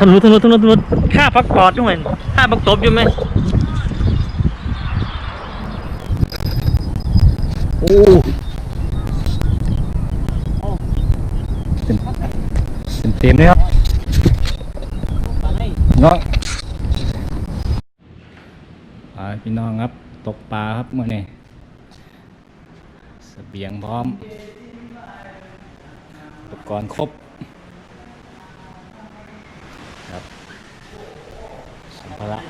รถปะถนนถนนถนนถนนข้าพักปอดอยู่ไหมข้าพักตบอยู่ไหมโอ้เต็มเต็มเต็มเลยครับน้องไปพี่น้องครับ ตกปลาครับเมื่อนี้เสบียงพร้อม อุปกรณ์ครบครับ สัมภาระ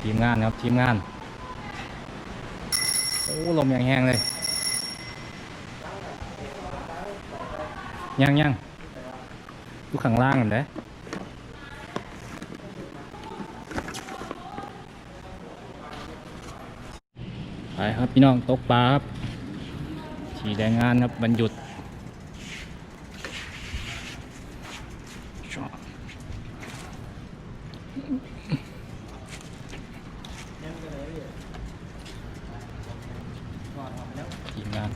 ทีมงานครับทีมงาน โอ้ลมยังแห้งเลย ยังยังดูข้างล่างกันเด้ไปครับพี่น้องตกปลาครับทีแรงงานครับบรรยุด ทีมงาน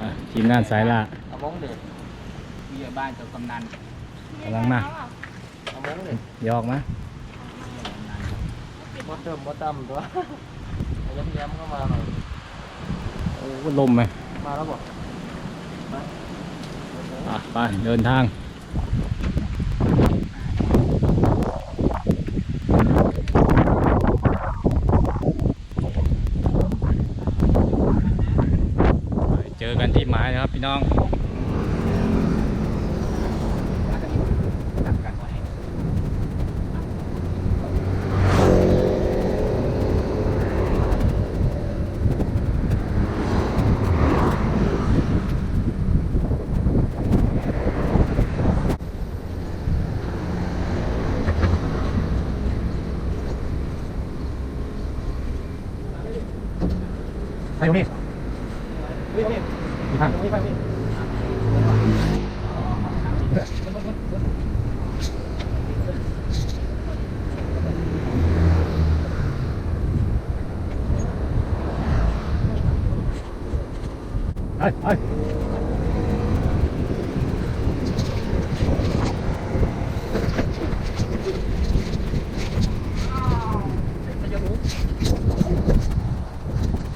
อะทีมงานสายล่า เอามงเด็ดเบียบ้านเจ้ากำนันกำลังมา เอามงเด็ดยอกมามดเติมมดต่ำตัวย้ำย้ำเข้ามาหน่อย โอ้ลมไหม มาแล้วบอกไปเดินทางไปเจอกันที่หมายนะครับพี่น้อง ไปตรงนี้วิ่งวิ่งมีทางวิ่งไปวิ่ง ไปไป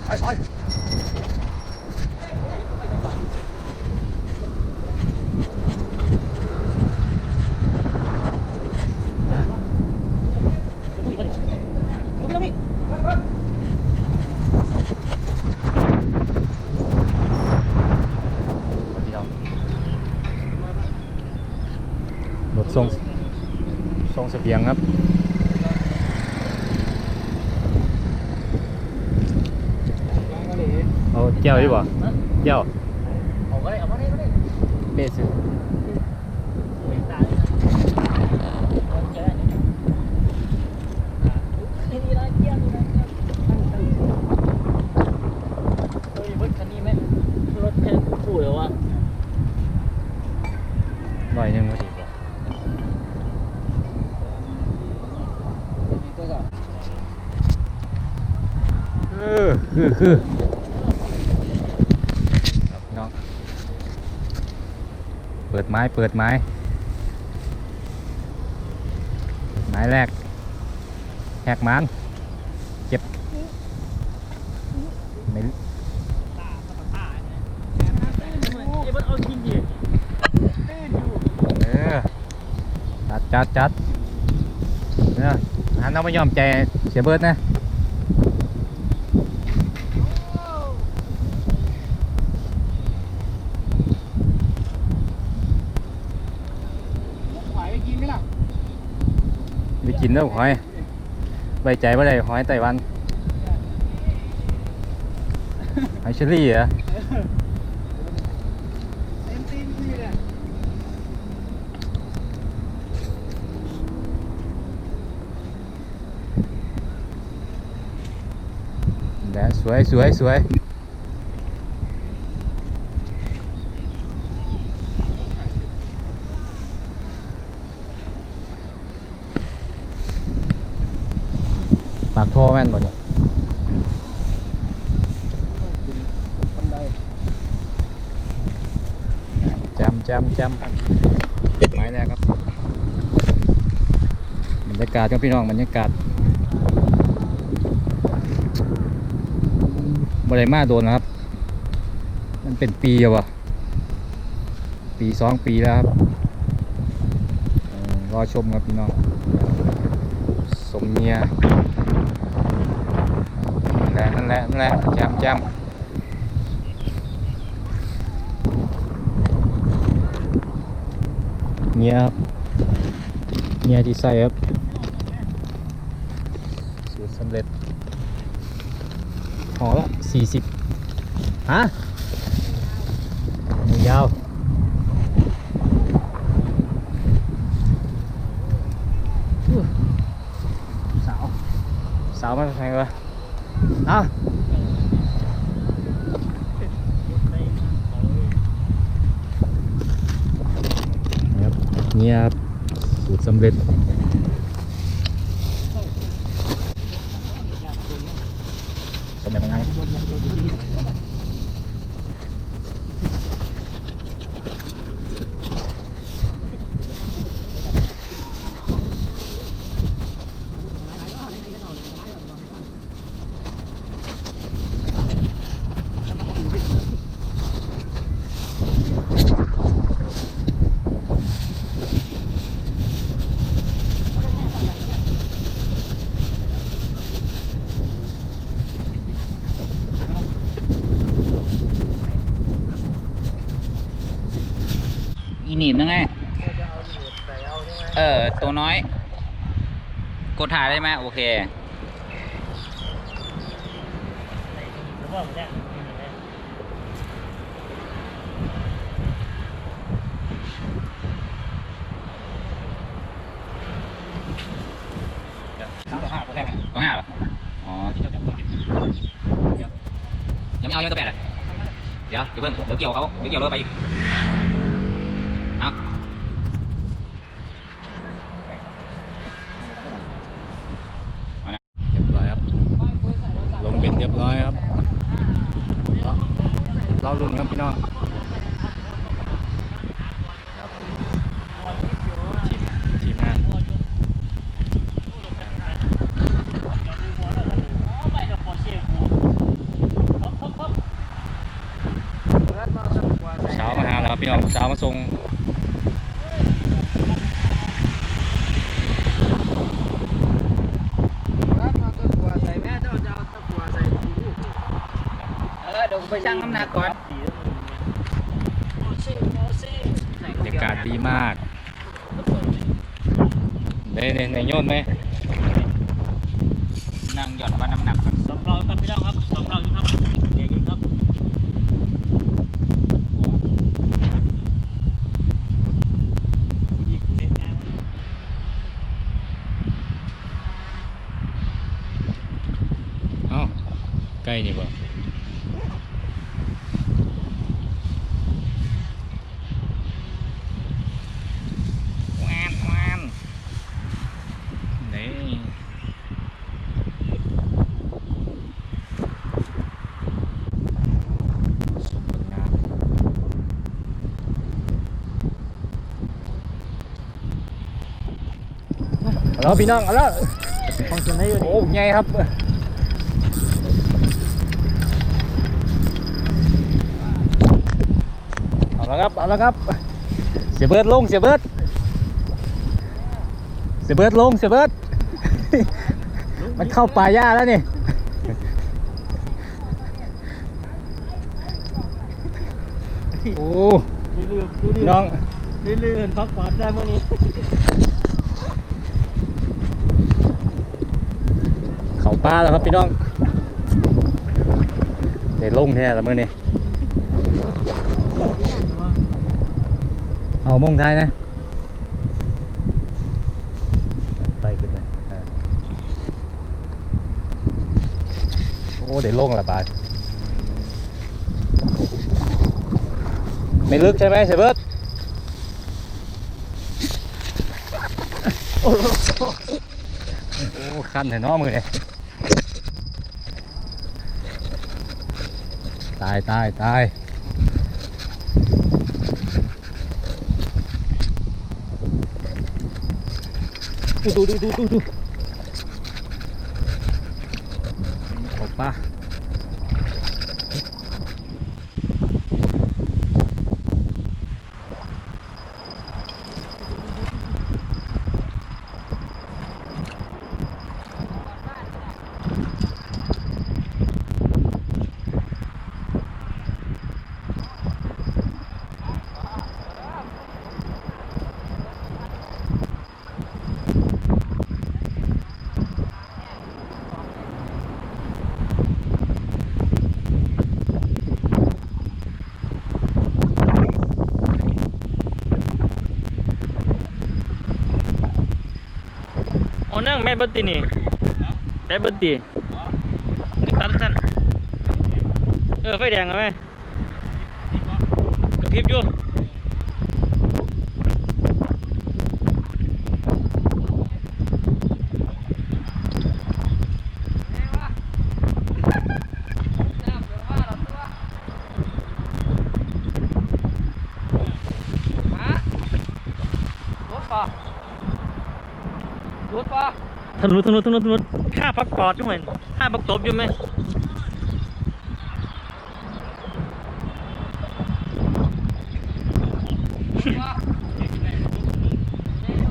ไปไปรถส่ง สเสบียงครับ เอาเจ้าดีกว่าแก้ว เอาก็ได้เอาก็ได้ก็ได้ เบส หน่อยหนึงก็ดีกว่าเออ คือคือครับพี่น้องเปิดไม้เปิดไม้ ไม้แรกแหกมันเจ็บไม่จัดจัดจัดเนี่ยหันเอาไม่ยอมใจเสียเบิร์ดนะไป กินแล้วหอยใบใจว่าได้หอยไต้หวันหอยเชอรี่เหรอสวยสวยสวย จมแจมไม้แรกครับบรรยากาศครับพี่น้องบรรยากาศบริมาโดนนะครับ มันเป็นปีวะปีสองปีแล้วครับรอชมครับพี่น้องสมเมียนั่นแหละนั่นแหละนั่นแหละแจมแจม เมียครับเมียที่ใส่ครับสูตรสำเร็จห่อละสี่สิบฮะมือยาวอู้สาว สาวมาทางไหนวะเอ้าครับ เนี่ยบสูตรสำเร็จ บนั่งไง เออ ตัวน้อย กดถ่ายได้ไหมโอเคตัวห้าตัวห้าเหรอ อ๋อยังไม่เอายังตัวแปดอะ เดี๋ยวเดี๋ยวเพิ่งเดี๋ยวเกี่ยวเขาเดี๋ยวเกี่ยวรถไปอีก เอาเอานะเรียบร้อยครับ ลงเบ็ดเรียบร้อยครับเราเราลุ้นครับพี่น้องครับทีมทีมงาน เช้ามาหาแล้วครับ พี่น้องเช้ามาส่งเออเดี๋ยวไปชั่งน้ำหนักก่อนบรรยากาศดีมากเน่เน่เน่โยนไหมนั่งหย่อนว่าน้ำหนักก่อน สำรองครับพี่น้องครับสำรองครับเด็กครับ เอ้า ใกล้นี่บ่แวนแวนนี่สว ใหญ่ครับเอาละครับเอาละครับ เสียเบิร์ดลงเสียเบิร์ดเสียเบิร์ดลงเสียเบิร์ดมันเข้าป่าหญ้าแล้วนี่โอ้ลืมดูดิน้องลื่นๆพักผ่อนได้มื่อนี้เขาป้าแล้วครับพี่น้องเดี๋ยวลงแท้ละมือนี่ เอามงท้ายนะ ไปขึ้นเลยอ่าโอ้เดี๋ยวลงละบาทไม่ลึกใช่ไหมเสเบิร์ตโอ้โอ้คันเห็นน้อมือเนี่ยตายตายตาย ดูดูดูดูดู เบัตตีนี่แม่เบัตตีนี่ตัดสั้นเออไฟแดงเอาไหมกระพริบอยู่ รถป่ะรถป่ะ ถนนถนนถนนถนนข้าพักปอดยู่ไหมข้าพักตบอยู่ไหม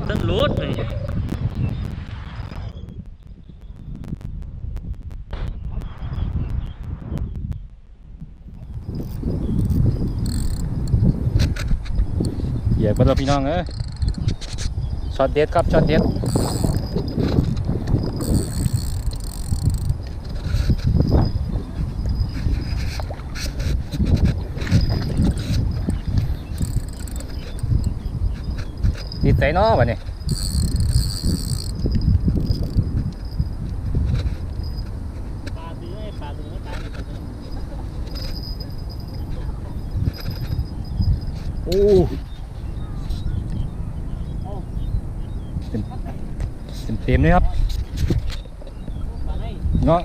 ต้นรูดนี่เหยียบกันแล้วพี่น้องเอ้ยช็อตเด็ดครับช็อตเด็ด ใจเนาะวะเนี่ยปลาตีไม่ปลาตัวนี้ตายโอ้เต็มเต็มเลยครับปลาไหนเนาะ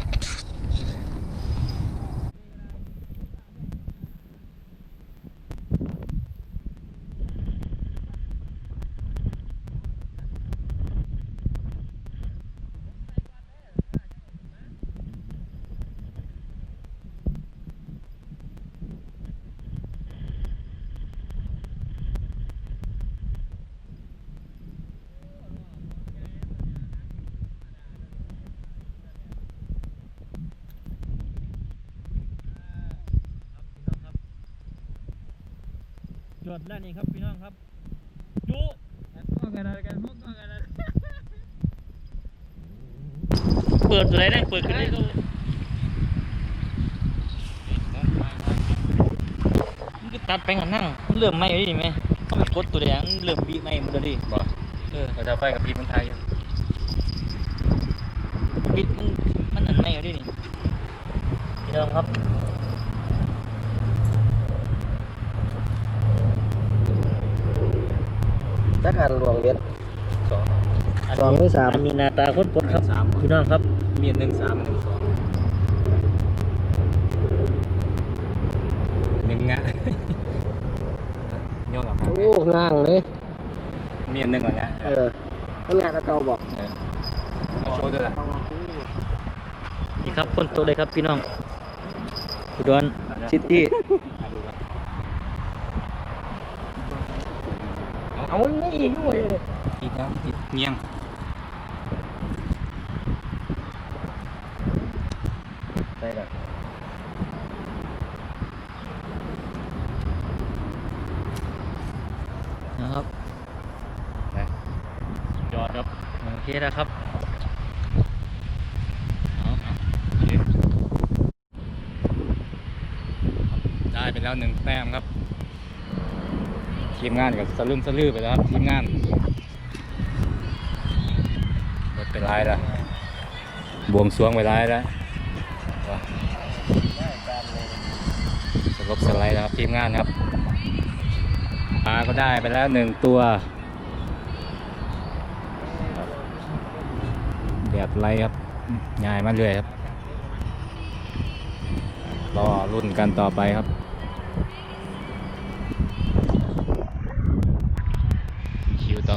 จดแล้วนี่ครับพี่น้องครับจุก็กันอะไรกันพวกกันอะไรเปิดอะไรได้เปิดขึ้นได้ก็มันก็ตัดไปหันนั่งมันเริ่มไหม้แล้วดิไหมเขาไปกดตัวแดงมันเริ่มบีบไหม้หมันแล้วดิบ่เออเราจะไฟกับพี่มันไทยบิดมันมันอันไหม้แล้วดินี่พี่น้องครับ จักหันหลวงเด็ดสองสองหรือสาม อันนี้หน้าตาโคตรปดครับสามพี่น้องครับมีหนึ่งสามหนึ่งสองหนึ่งงะ ย่อกับโอ้ง่างเลย มีหนึ่งเหรอเนี่ยเออขนาดตะเกาบอกโชว์ด้วยล่ะนี่ครับคนโตเลยครับพี่น้องอุดรซิตี้ เอานี่อีกด้วยอีกแล้วอีกเงี้ยงได้ละนะครับยอดครับโอเคนะครับเอาได้ไปแล้วหนึ่งแต้มครับ ทีมงานกับสลืมสลือไปแล้วครับทีมงานหมดไปร้ายแล้วบวงสรวงไปร้ายแล้วสลบสไลด์แล้วครับทีมงานครับปลาก็ได้ไปแล้วหนึ่งตัวแบบไรครับง่ายมาเรื่อยครับรอรุ่นกันต่อไปครับ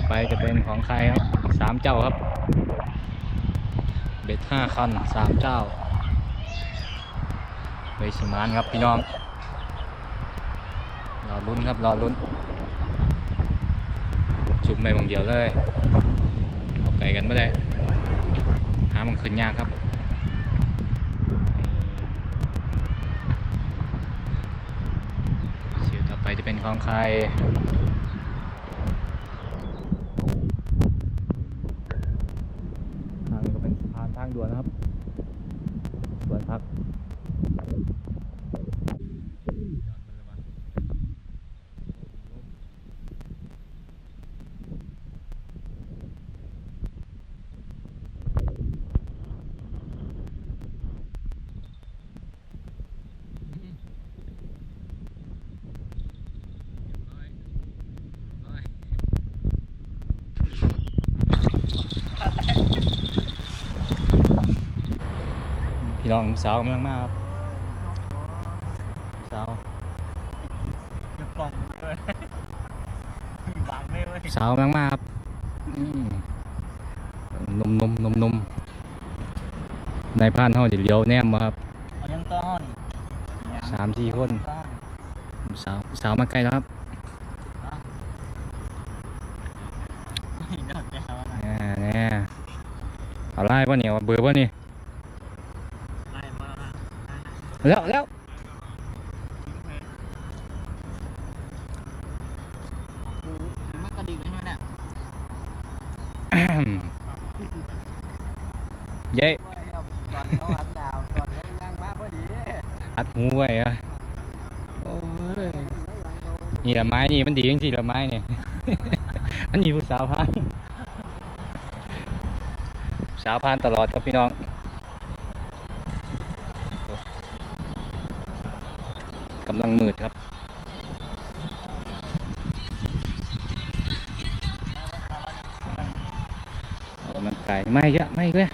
ไปจะเป็นของใครครับสามเจ้าครับ เบ็ดห้าคันสามเจ้าเวชิมานครับพี่น้องรอลุ้นครับรอลุ้น จุ่มไปบางเดียวเลยเอาไกลกันไม่ได้หามันขึ้นยากครับเสียวต่อไปจะเป็นของใคร ทางนี้ก็เป็นสะพานทางด่วนนะครับด่วนพัก พี่น้องสาวกำลังมาครับสาวจะปองเลยบังไม่เว้ยสาวกำลังมาครับอืมนมนมนมนมนายพรานเขาเดี๋ยวเลี้ยวแนมมาครับเอายังต้อนสามสี่คนต้อนสาวสาวมาใกล้แล้วครับนี่นอนแก้วนะแน่แน่เอาไล่ป่ะเนี่ยเอาเบอร์ป่ะนี่ไล่มา แล้วแล้วมันกระดิ่งใช่ไหมเนี่ยเย้ตอนเขาหันดาวตอนนั่งมาพอดีอัดหูไว้อะโอ้ยนี่ละไม้นี่มันดีจริงๆละไม้เนี่ยอันนี้ผู้สาวพานสาวพานตลอดครับพี่น้องำลังมืดครับเอามันไก่ไม่เยอะไม่เยอะ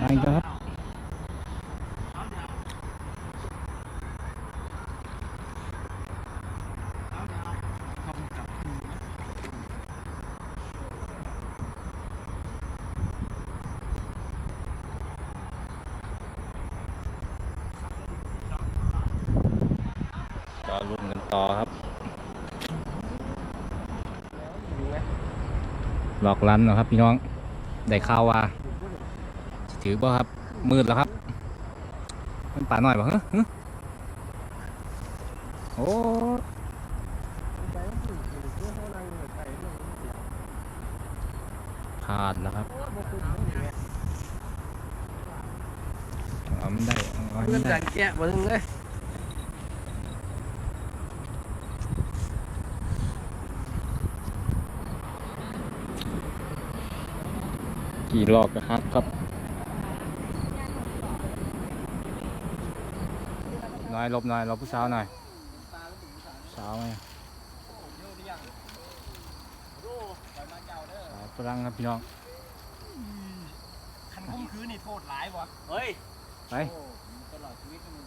ไม่เยอะครับรอรุ่นกันต่อครับ หลอกลันเหรอครับ พี่น้อง ได้ข่าวว่าถือบ่ครับ มืดแล้วครับ มันป่าหน่อยบ่ฮะฮะโอ้ผ่านแล้วครับเอามันได้เอาเงิมันนได้จังแกะมาถึงเลย กี่รอบนะครับครับ น้อยลบหน่อยลบผู้สาวหน่อยสาวไหมสาวฝรั่งครับพี่น้องคันคุ้มคืนนี่โทษหลายวะเฮ้ยไปตลอดชีวิตมึง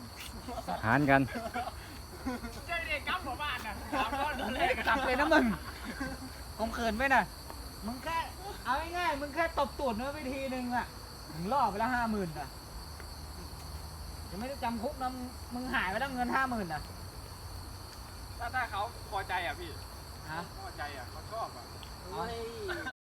หารกันเจ๊เด็กกำหัวบ้านน่ะกลับเลยนะมึงคมเขินไหมน่ะ มึงแค่เอาง่ายๆมึงแค่ตบตูดเนื้อไปทีนึงอะมึงล่อไปแล้วห้าหมื่นอะยังไม่ได้จำคุกนะมึงมึงหายไปแล้วเงินห้าหมื่นอะถ้าถ้าเขาพอใจอะพี่ฮะ พอใจอะเขาชอบอะ เฮ้ย